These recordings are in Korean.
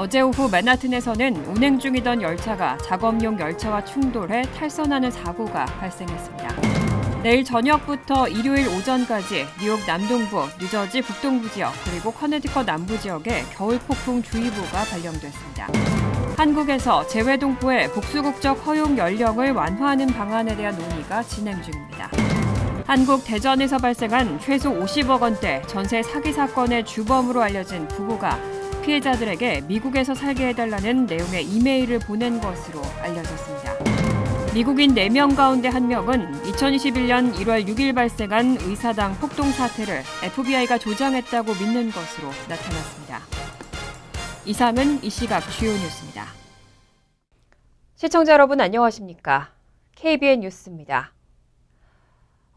어제 오후 맨하튼에서는 운행 중이던 열차가 작업용 열차와 충돌해 탈선하는 사고가 발생했습니다. 내일 저녁부터 일요일 오전까지 뉴욕 남동부, 뉴저지 북동부 지역 그리고 커네티컷 남부 지역에 겨울 폭풍 주의보가 발령됐습니다. 한국에서 재외 동포의 복수국적 허용 연령을 완화하는 방안에 대한 논의가 진행 중입니다. 한국 대전에서 발생한 최소 50억 원대 전세 사기 사건의 주범으로 알려진 부부가 피해자들에게 미국에서 살게 해달라는 내용의 이메일을 보낸 것으로 알려졌습니다. 미국인 4명 가운데 1명은 2021년 1월 6일 발생한 의사당 폭동 사태를 FBI가 조장했다고 믿는 것으로 나타났습니다. 이상은 이 시각 주요 뉴스입니다. 시청자 여러분 안녕하십니까? KBN 뉴스입니다.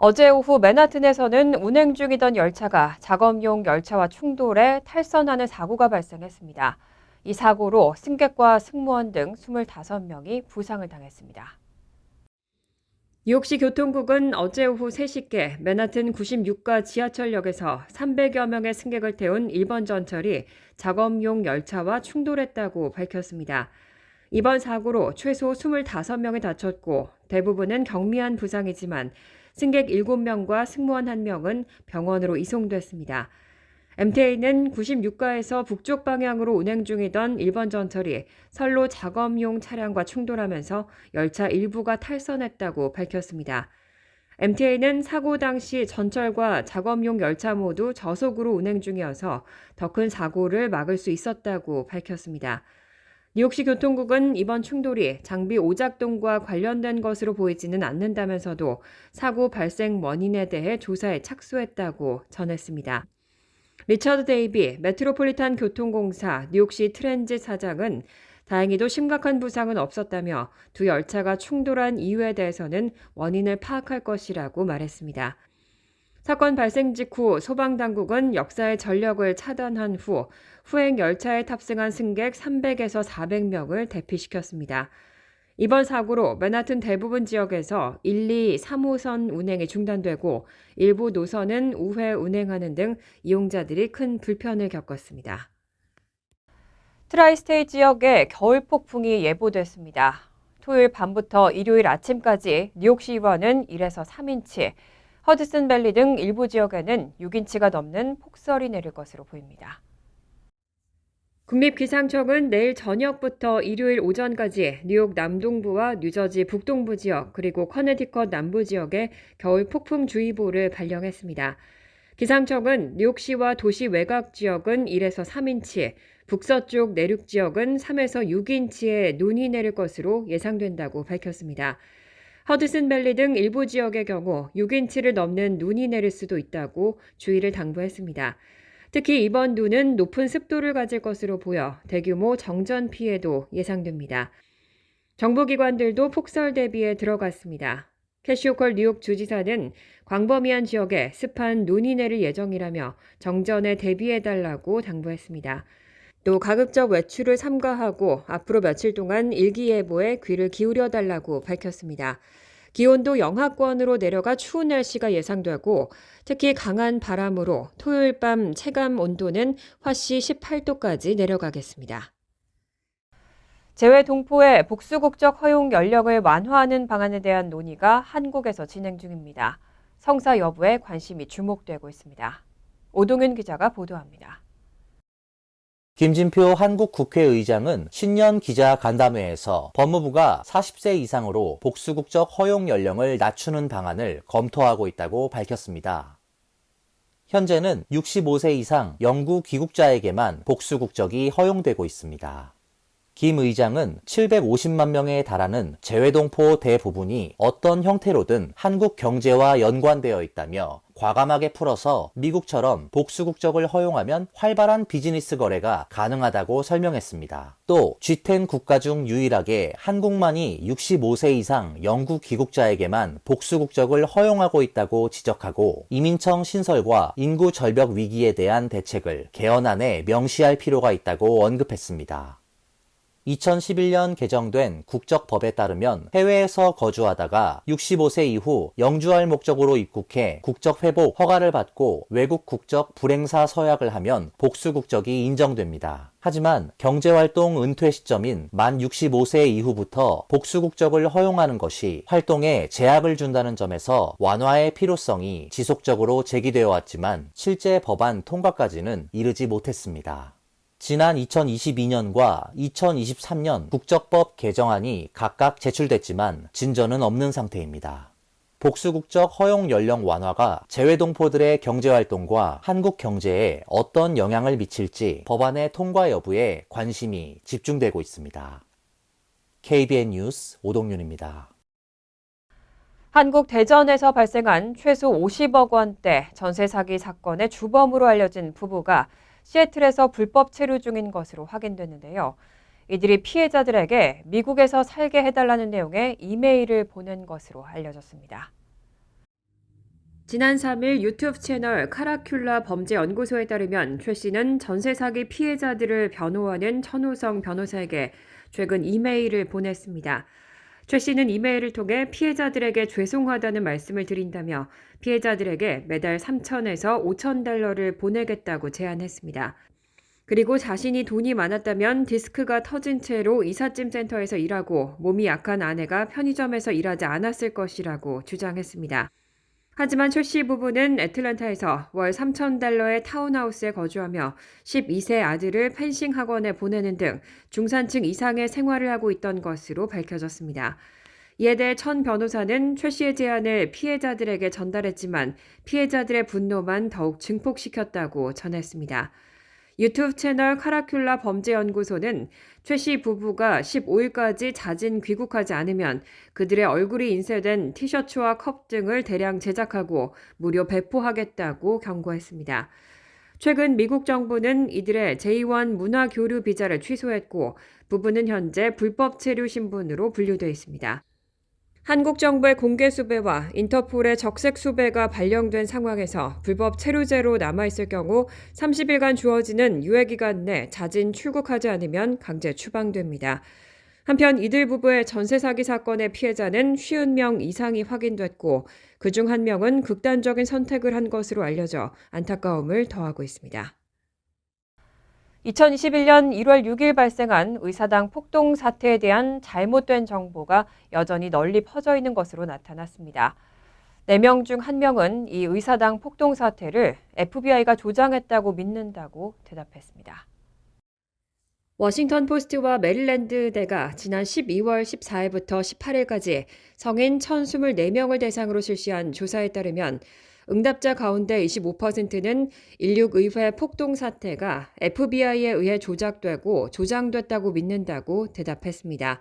어제 오후 맨하튼에서는 운행 중이던 열차가 작업용 열차와 충돌해 탈선하는 사고가 발생했습니다. 이 사고로 승객과 승무원 등 25명이 부상을 당했습니다. 뉴욕시 교통국은 어제 오후 3시께 맨하튼 96가 지하철역에서 300여 명의 승객을 태운 1번 전철이 작업용 열차와 충돌했다고 밝혔습니다. 이번 사고로 최소 25명이 다쳤고 대부분은 경미한 부상이지만 승객 7명과 승무원 1명은 병원으로 이송됐습니다. MTA는 96가에서 북쪽 방향으로 운행 중이던 1번 전철이 선로 작업용 차량과 충돌하면서 열차 일부가 탈선했다고 밝혔습니다. MTA는 사고 당시 전철과 작업용 열차 모두 저속으로 운행 중이어서 더 큰 사고를 막을 수 있었다고 밝혔습니다. 뉴욕시 교통국은 이번 충돌이 장비 오작동과 관련된 것으로 보이지는 않는다면서도 사고 발생 원인에 대해 조사에 착수했다고 전했습니다. 리처드 데이비 메트로폴리탄 교통공사 뉴욕시 트렌즈 사장은 다행히도 심각한 부상은 없었다며 두 열차가 충돌한 이유에 대해서는 원인을 파악할 것이라고 말했습니다. 사건 발생 직후 소방당국은 역사의 전력을 차단한 후 후행 열차에 탑승한 승객 300에서 400명을 대피시켰습니다. 이번 사고로 맨하튼 대부분 지역에서 1, 2, 3호선 운행이 중단되고 일부 노선은 우회 운행하는 등 이용자들이 큰 불편을 겪었습니다. 트라이스테이 지역에 겨울 폭풍이 예보됐습니다. 토요일 밤부터 일요일 아침까지 뉴욕시의원은 1에서 3인치, 허드슨 밸리 등 일부 지역에는 6인치가 넘는 폭설이 내릴 것으로 보입니다. 국립기상청은 내일 저녁부터 일요일 오전까지 뉴욕 남동부와 뉴저지 북동부 지역 그리고 커네티컷 남부 지역에 겨울 폭풍주의보를 발령했습니다. 기상청은 뉴욕시와 도시 외곽 지역은 1에서 3인치, 북서쪽 내륙 지역은 3에서 6인치의 눈이 내릴 것으로 예상된다고 밝혔습니다. 허드슨 밸리 등 일부 지역의 경우 6인치를 넘는 눈이 내릴 수도 있다고 주의를 당부했습니다. 특히 이번 눈은 높은 습도를 가질 것으로 보여 대규모 정전 피해도 예상됩니다. 정부기관들도 폭설 대비에 들어갔습니다. 캐시오컬 뉴욕 주지사는 광범위한 지역에 습한 눈이 내릴 예정이라며 정전에 대비해달라고 당부했습니다. 또 가급적 외출을 삼가하고 앞으로 며칠 동안 일기예보에 귀를 기울여 달라고 밝혔습니다. 기온도 영하권으로 내려가 추운 날씨가 예상되고 특히 강한 바람으로 토요일 밤 체감 온도는 화씨 18도까지 내려가겠습니다. 재외 동포의 복수국적 허용 연령을 완화하는 방안에 대한 논의가 한국에서 진행 중입니다. 성사 여부에 관심이 주목되고 있습니다. 오동윤 기자가 보도합니다. 김진표 한국 국회의장은 신년 기자 간담회에서 법무부가 40세 이상으로 복수국적 허용 연령을 낮추는 방안을 검토하고 있다고 밝혔습니다. 현재는 65세 이상 영구 귀국자에게만 복수국적이 허용되고 있습니다. 김 의장은 750만 명에 달하는 재외동포 대부분이 어떤 형태로든 한국 경제와 연관되어 있다며 과감하게 풀어서 미국처럼 복수국적을 허용하면 활발한 비즈니스 거래가 가능하다고 설명했습니다. 또 G10 국가 중 유일하게 한국만이 65세 이상 영구 귀국자에게만 복수국적을 허용하고 있다고 지적하고 이민청 신설과 인구 절벽 위기에 대한 대책을 개헌안에 명시할 필요가 있다고 언급했습니다. 2011년 개정된 국적법에 따르면 해외에서 거주하다가 65세 이후 영주할 목적으로 입국해 국적 회복 허가를 받고 외국 국적 불행사 서약을 하면 복수 국적이 인정됩니다. 하지만 경제활동 은퇴 시점인 만 65세 이후부터 복수 국적을 허용하는 것이 활동에 제약을 준다는 점에서 완화의 필요성이 지속적으로 제기되어 왔지만 실제 법안 통과까지는 이르지 못했습니다. 지난 2022년과 2023년 국적법 개정안이 각각 제출됐지만 진전은 없는 상태입니다. 복수국적 허용 연령 완화가 재외동포들의 경제활동과 한국 경제에 어떤 영향을 미칠지 법안의 통과 여부에 관심이 집중되고 있습니다. KBN 뉴스 오동윤입니다. 한국 대전에서 발생한 최소 50억 원대 전세 사기 사건의 주범으로 알려진 부부가 시애틀에서 불법 체류 중인 것으로 확인됐는데요. 이들이 피해자들에게 미국에서 살게 해달라는 내용의 이메일을 보낸 것으로 알려졌습니다. 지난 3일 유튜브 채널 카라큘라 범죄연구소에 따르면 최 씨는 전세 사기 피해자들을 변호하는 천호성 변호사에게 최근 이메일을 보냈습니다. 최 씨는 이메일을 통해 피해자들에게 죄송하다는 말씀을 드린다며 피해자들에게 매달 3천에서 5천 달러를 보내겠다고 제안했습니다. 그리고 자신이 돈이 많았다면 디스크가 터진 채로 이삿짐 센터에서 일하고 몸이 약한 아내가 편의점에서 일하지 않았을 것이라고 주장했습니다. 하지만 최 씨 부부는 애틀랜타에서 월 3천 달러의 타운하우스에 거주하며 12세 아들을 펜싱 학원에 보내는 등 중산층 이상의 생활을 하고 있던 것으로 밝혀졌습니다. 이에 대해 천 변호사는 최 씨의 제안을 피해자들에게 전달했지만 피해자들의 분노만 더욱 증폭시켰다고 전했습니다. 유튜브 채널 카라큘라 범죄연구소는 최 씨 부부가 15일까지 자진 귀국하지 않으면 그들의 얼굴이 인쇄된 티셔츠와 컵 등을 대량 제작하고 무료 배포하겠다고 경고했습니다. 최근 미국 정부는 이들의 제1 문화 교류 비자를 취소했고 부부는 현재 불법 체류 신분으로 분류되어 있습니다. 한국 정부의 공개 수배와 인터폴의 적색 수배가 발령된 상황에서 불법 체류제로 남아있을 경우 30일간 주어지는 유예 기간 내 자진 출국하지 않으면 강제 추방됩니다. 한편 이들 부부의 전세 사기 사건의 피해자는 50명 이상이 확인됐고 그중 한 명은 극단적인 선택을 한 것으로 알려져 안타까움을 더하고 있습니다. 2021년 1월 6일 발생한 의사당 폭동 사태에 대한 잘못된 정보가 여전히 널리 퍼져 있는 것으로 나타났습니다. 4명 중 1명은 이 의사당 폭동 사태를 FBI가 조장했다고 믿는다고 대답했습니다. 워싱턴 포스트와 메릴랜드대가 지난 12월 14일부터 18일까지 성인 1,024명을 대상으로 실시한 조사에 따르면 응답자 가운데 25%는 16의회 폭동 사태가 FBI에 의해 조작되고 조장됐다고 믿는다고 대답했습니다.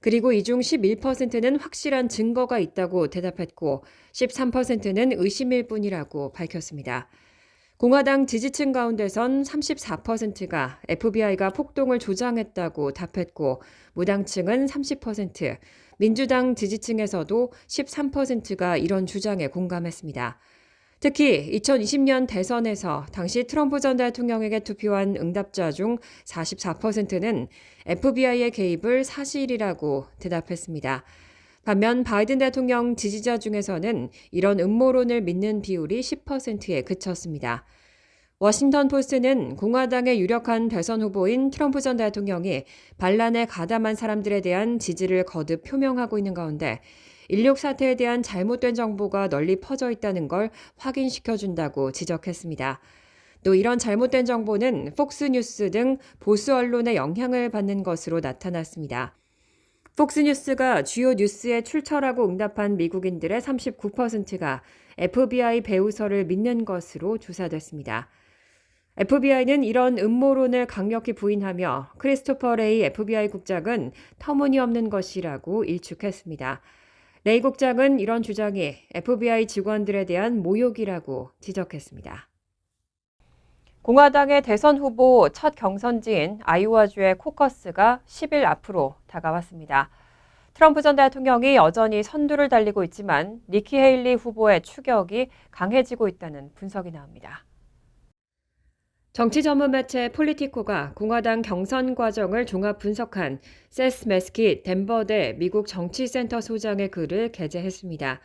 그리고 이 중 11%는 확실한 증거가 있다고 대답했고 13%는 의심일 뿐이라고 밝혔습니다. 공화당 지지층 가운데선 34%가 FBI가 폭동을 조장했다고 답했고 무당층은 30%, 민주당 지지층에서도 13%가 이런 주장에 공감했습니다. 특히 2020년 대선에서 당시 트럼프 전 대통령에게 투표한 응답자 중 44%는 FBI의 개입을 사실이라고 대답했습니다. 반면 바이든 대통령 지지자 중에서는 이런 음모론을 믿는 비율이 10%에 그쳤습니다. 워싱턴 포스트는 공화당의 유력한 대선 후보인 트럼프 전 대통령이 반란에 가담한 사람들에 대한 지지를 거듭 표명하고 있는 가운데 인력 사태에 대한 잘못된 정보가 널리 퍼져 있다는 걸 확인시켜준다고 지적했습니다. 또 이런 잘못된 정보는 폭스뉴스 등 보수 언론의 영향을 받는 것으로 나타났습니다. 폭스뉴스가 주요 뉴스에 출처라고 응답한 미국인들의 39%가 FBI 배우설을 믿는 것으로 조사됐습니다. FBI는 이런 음모론을 강력히 부인하며 크리스토퍼 레이 FBI 국장은 터무니없는 것이라고 일축했습니다. 레이 국장은 이런 주장이 FBI 직원들에 대한 모욕이라고 지적했습니다. 공화당의 대선 후보 첫 경선지인 아이오와주의 코커스가 10일 앞으로 다가왔습니다. 트럼프 전 대통령이 여전히 선두를 달리고 있지만 니키 헤일리 후보의 추격이 강해지고 있다는 분석이 나옵니다. 정치 전문 매체 폴리티코가 공화당 경선 과정을 종합 분석한 세스 메스킷 덴버대 미국 정치센터 소장의 글을 게재했습니다.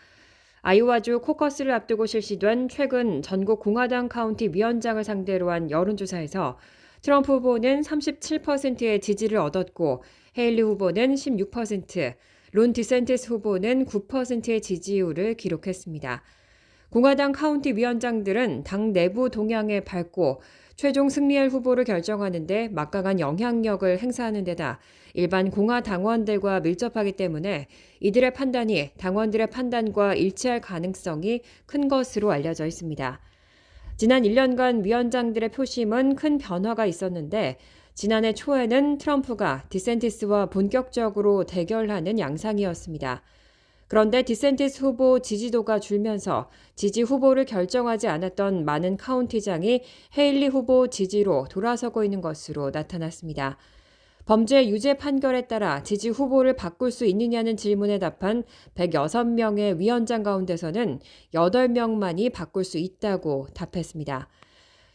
아이오와주 코커스를 앞두고 실시된 최근 전국 공화당 카운티 위원장을 상대로 한 여론조사에서 트럼프 후보는 37%의 지지를 얻었고 헤일리 후보는 16%, 론 디센티스 후보는 9%의 지지율을 기록했습니다. 공화당 카운티 위원장들은 당 내부 동향에 밝고 최종 승리할 후보를 결정하는데 막강한 영향력을 행사하는 데다 일반 공화 당원들과 밀접하기 때문에 이들의 판단이 당원들의 판단과 일치할 가능성이 큰 것으로 알려져 있습니다. 지난 1년간 위원장들의 표심은 큰 변화가 있었는데 지난해 초에는 트럼프가 디센티스와 본격적으로 대결하는 양상이었습니다. 그런데 디센티스 후보 지지도가 줄면서 지지 후보를 결정하지 않았던 많은 카운티장이 헤일리 후보 지지로 돌아서고 있는 것으로 나타났습니다. 범죄 유죄 판결에 따라 지지 후보를 바꿀 수 있느냐는 질문에 답한 106명의 위원장 가운데서는 8명만이 바꿀 수 있다고 답했습니다.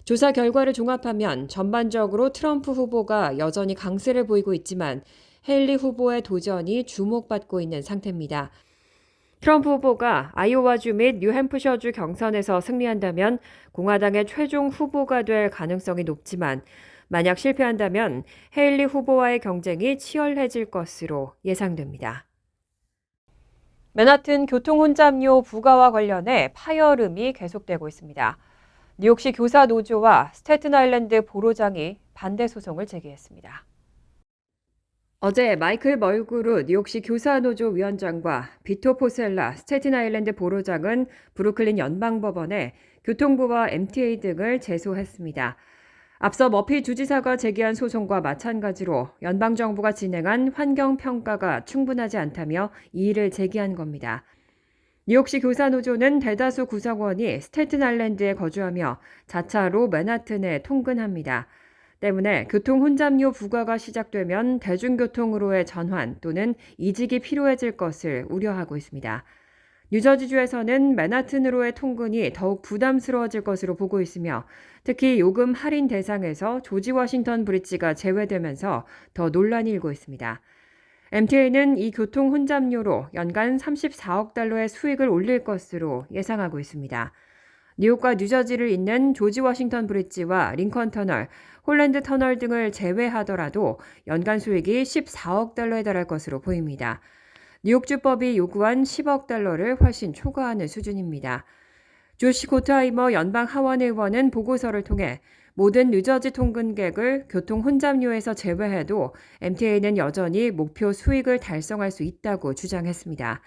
조사 결과를 종합하면 전반적으로 트럼프 후보가 여전히 강세를 보이고 있지만 헨리 후보의 도전이 주목받고 있는 상태입니다. 트럼프 후보가 아이오와주 및 뉴햄프셔주 경선에서 승리한다면 공화당의 최종 후보가 될 가능성이 높지만 만약 실패한다면 헤일리 후보와의 경쟁이 치열해질 것으로 예상됩니다. 맨하튼 교통 혼잡료 부과와 관련해 파열음이 계속되고 있습니다. 뉴욕시 교사 노조와 스테튼 아일랜드 보로장이 반대 소송을 제기했습니다. 어제 마이클 멀구루 뉴욕시 교사노조 위원장과 비토 포셀라 스테튼 아일랜드 보로장은 브루클린 연방법원에 교통부와 MTA 등을 제소했습니다. 앞서 머피 주지사가 제기한 소송과 마찬가지로 연방정부가 진행한 환경평가가 충분하지 않다며 이의를 제기한 겁니다. 뉴욕시 교사노조는 대다수 구성원이 스테튼 아일랜드에 거주하며 자차로 맨하튼에 통근합니다. 때문에 교통 혼잡료 부과가 시작되면 대중교통으로의 전환 또는 이직이 필요해질 것을 우려하고 있습니다. 뉴저지주에서는 맨하튼으로의 통근이 더욱 부담스러워질 것으로 보고 있으며 특히 요금 할인 대상에서 조지 워싱턴 브릿지가 제외되면서 더 논란이 일고 있습니다. MTA는 이 교통 혼잡료로 연간 34억 달러의 수익을 올릴 것으로 예상하고 있습니다. 뉴욕과 뉴저지를 잇는 조지 워싱턴 브릿지와 링컨 터널, 홀랜드 터널 등을 제외하더라도 연간 수익이 14억 달러에 달할 것으로 보입니다. 뉴욕주법이 요구한 10억 달러를 훨씬 초과하는 수준입니다. 조시 고트하이머 연방 하원 의원은 보고서를 통해 모든 뉴저지 통근객을 교통 혼잡료에서 제외해도 MTA는 여전히 목표 수익을 달성할 수 있다고 주장했습니다.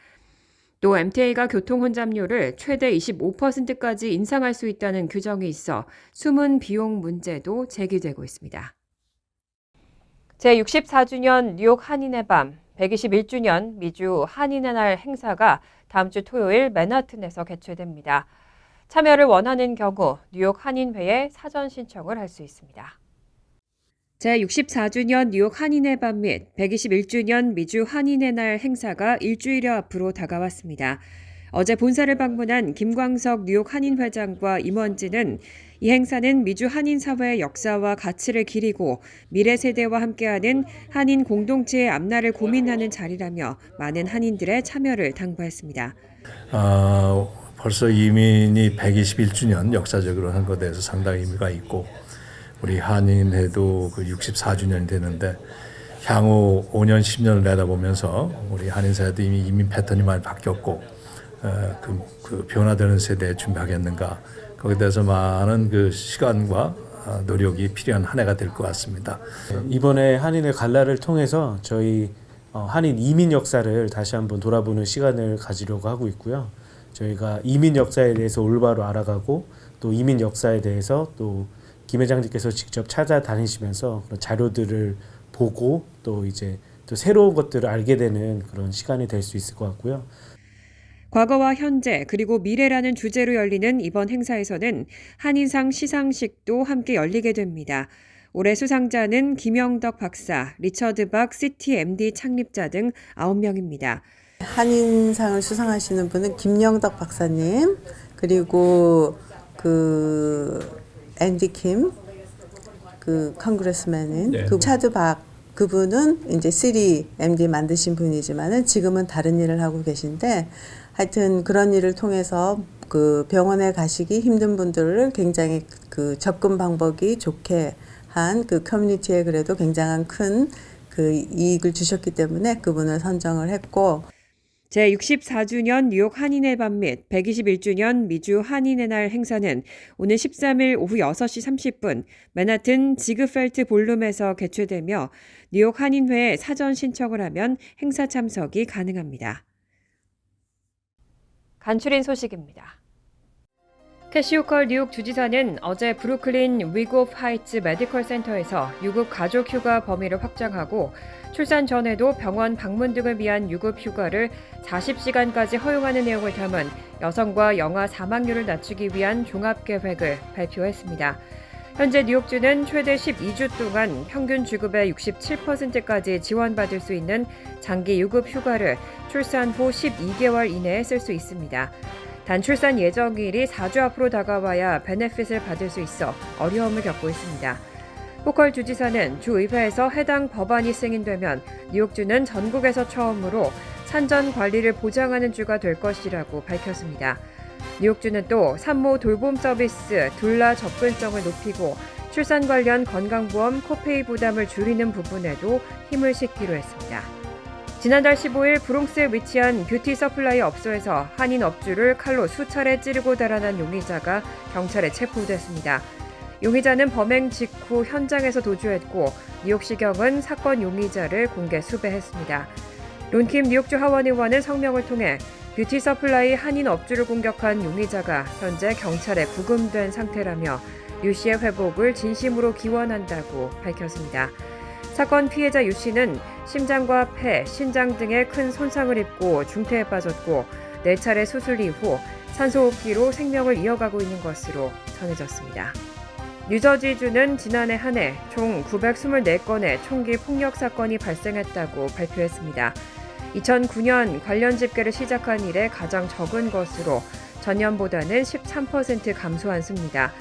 또 MTA가 교통 혼잡료를 최대 25%까지 인상할 수 있다는 규정이 있어 숨은 비용 문제도 제기되고 있습니다. 제64주년 뉴욕 한인의 밤 121주년 미주 한인의 날 행사가 다음 주 토요일 맨하튼에서 개최됩니다. 참여를 원하는 경우 뉴욕 한인회에 사전 신청을 할 수 있습니다. 제64주년 뉴욕 한인의 밤 및 121주년 미주 한인의 날 행사가 일주일여 앞으로 다가왔습니다. 어제 본사를 방문한 김광석 뉴욕 한인 회장과 임원진은 이 행사는 미주 한인 사회의 역사와 가치를 기리고 미래 세대와 함께하는 한인 공동체의 앞날을 고민하는 자리라며 많은 한인들의 참여를 당부했습니다. 아, 벌써 이민이 121주년 역사적으로 한 것에 대해서 상당히 의미가 있고 우리 한인회도 그 64주년이 되는데 향후 5년 10년을 내다보면서 우리 한인사회도 이미 이민 패턴이 많이 바뀌었고 어, 그, 그 변화되는 세대에 준비하겠는가 거기에 대해서 많은 그 시간과 어, 노력이 필요한 한 해가 될 것 같습니다. 이번에 한인의 갈라를 통해서 저희 어, 한인 이민 역사를 다시 한번 돌아보는 시간을 가지려고 하고 있고요. 저희가 이민 역사에 대해서 올바로 알아가고 또 이민 역사에 대해서 또 김 회장님께서 직접 찾아다니시면서 그런 자료들을 보고 또 이제 또 새로운 것들을 알게 되는 그런 시간이 될 수 있을 것 같고요. 과거와 현재 그리고 미래라는 주제로 열리는 이번 행사에서는 한인상 시상식도 함께 열리게 됩니다. 올해 수상자는 김영덕 박사, 리처드 박 시티 MD 창립자 등 9명입니다. 한인상을 수상하시는 분은 김영덕 박사님 그리고 그 앤디 킴그 컨그레스맨인 네. 그 차드 박 그분은 이제 시리 MD 만드신 분이지만은 지금은 다른 일을 하고 계신데 하여튼 그런 일을 통해서 그 병원에 가시기 힘든 분들을 굉장히 그 접근 방법이 좋게 한 그 커뮤니티에 그래도 굉장한 큰 그 이익을 주셨기 때문에 그분을 선정을 했고 제64주년 뉴욕 한인의 밤 및 121주년 미주 한인의 날 행사는 오는 13일 오후 6시 30분 맨하튼 지그펠트 볼룸에서 개최되며 뉴욕 한인회에 사전 신청을 하면 행사 참석이 가능합니다. 간추린 소식입니다. 캐시 호컬 뉴욕 주지사는 어제 브루클린 위고프 하이츠 메디컬 센터에서 유급 가족 휴가 범위를 확장하고 출산 전에도 병원 방문 등을 위한 유급 휴가를 40시간까지 허용하는 내용을 담은 여성과 영아 사망률을 낮추기 위한 종합 계획을 발표했습니다. 현재 뉴욕주는 최대 12주 동안 평균 주급의 67%까지 지원받을 수 있는 장기 유급 휴가를 출산 후 12개월 이내에 쓸 수 있습니다. 단 출산 예정일이 4주 앞으로 다가와야 베네핏을 받을 수 있어 어려움을 겪고 있습니다. 호컬 주지사는 주 의회에서 해당 법안이 승인되면 뉴욕주는 전국에서 처음으로 산전 관리를 보장하는 주가 될 것이라고 밝혔습니다. 뉴욕주는 또 산모 돌봄 서비스 둘라 접근성을 높이고 출산 관련 건강보험 코페이 부담을 줄이는 부분에도 힘을 싣기로 했습니다. 지난달 15일 브롱스에 위치한 뷰티 서플라이 업소에서 한인 업주를 칼로 수차례 찌르고 달아난 용의자가 경찰에 체포됐습니다. 용의자는 범행 직후 현장에서 도주했고 뉴욕시경은 사건 용의자를 공개 수배했습니다. 론킴 뉴욕주 하원 의원은 성명을 통해 뷰티 서플라이 한인 업주를 공격한 용의자가 현재 경찰에 구금된 상태라며 유 씨의 회복을 진심으로 기원한다고 밝혔습니다. 사건 피해자 유 씨는 심장과 폐, 신장 등에 큰 손상을 입고 중태에 빠졌고 네 차례 수술 이후 산소호흡기로 생명을 이어가고 있는 것으로 전해졌습니다. 뉴저지주는 지난해 한 해 총 924건의 총기 폭력 사건이 발생했다고 발표했습니다. 2009년 관련 집계를 시작한 이래 가장 적은 것으로 전년보다는 13% 감소한 수입니다.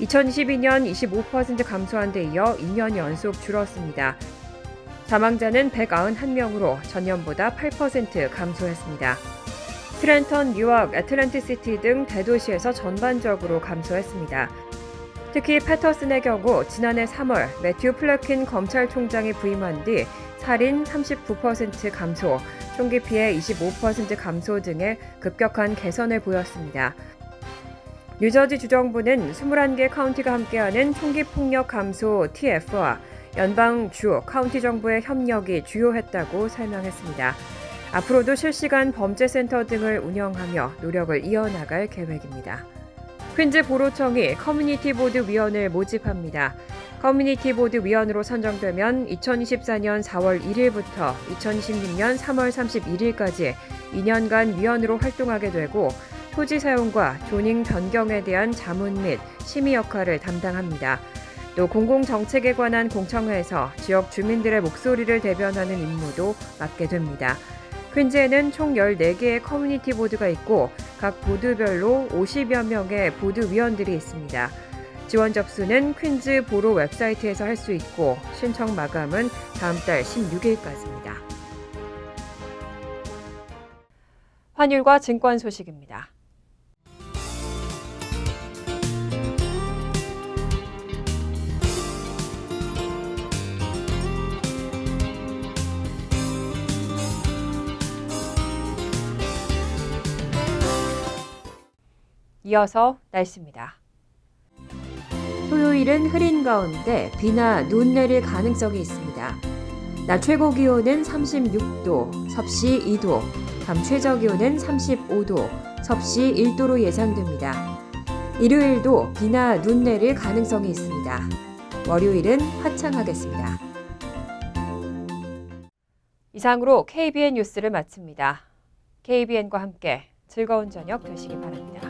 2022년 25% 감소한 데 이어 2년 연속 줄었습니다. 사망자는 191명으로 전년보다 8% 감소했습니다. 트렌턴, 뉴욕, 애틀랜티시티 등 대도시에서 전반적으로 감소했습니다. 특히 패터슨의 경우 지난해 3월 매튜 플래킨 검찰총장이 부임한 뒤 살인 39% 감소, 총기 피해 25% 감소 등의 급격한 개선을 보였습니다. 뉴저지 주정부는 21개 카운티가 함께하는 총기 폭력 감소 TF와 연방 주 카운티 정부의 협력이 주요했다고 설명했습니다. 앞으로도 실시간 범죄센터 등을 운영하며 노력을 이어나갈 계획입니다. 퀸즈 보로청이 커뮤니티 보드 위원을 모집합니다. 커뮤니티 보드 위원으로 선정되면 2024년 4월 1일부터 2026년 3월 31일까지 2년간 위원으로 활동하게 되고 토지 사용과 조닝 변경에 대한 자문 및 심의 역할을 담당합니다. 또 공공정책에 관한 공청회에서 지역 주민들의 목소리를 대변하는 임무도 맡게 됩니다. 퀸즈에는 총 14개의 커뮤니티 보드가 있고 각 보드별로 50여 명의 보드 위원들이 있습니다. 지원 접수는 퀸즈 보로 웹사이트에서 할 수 있고 신청 마감은 다음 달 16일까지입니다. 환율과 증권 소식입니다. 이어서 날씨입니다. 토요일은 흐린 가운데 비나 눈 내릴 가능성이 있습니다. 낮 최고 기온은 36도, 섭씨 2도, 밤 최저 기온은 35도, 섭씨 1도로 예상됩니다. 일요일도 비나 눈 내릴 가능성이 있습니다. 월요일은 화창하겠습니다. 이상으로 KBN 뉴스를 마칩니다. KBN과 함께 즐거운 저녁 되시기 바랍니다.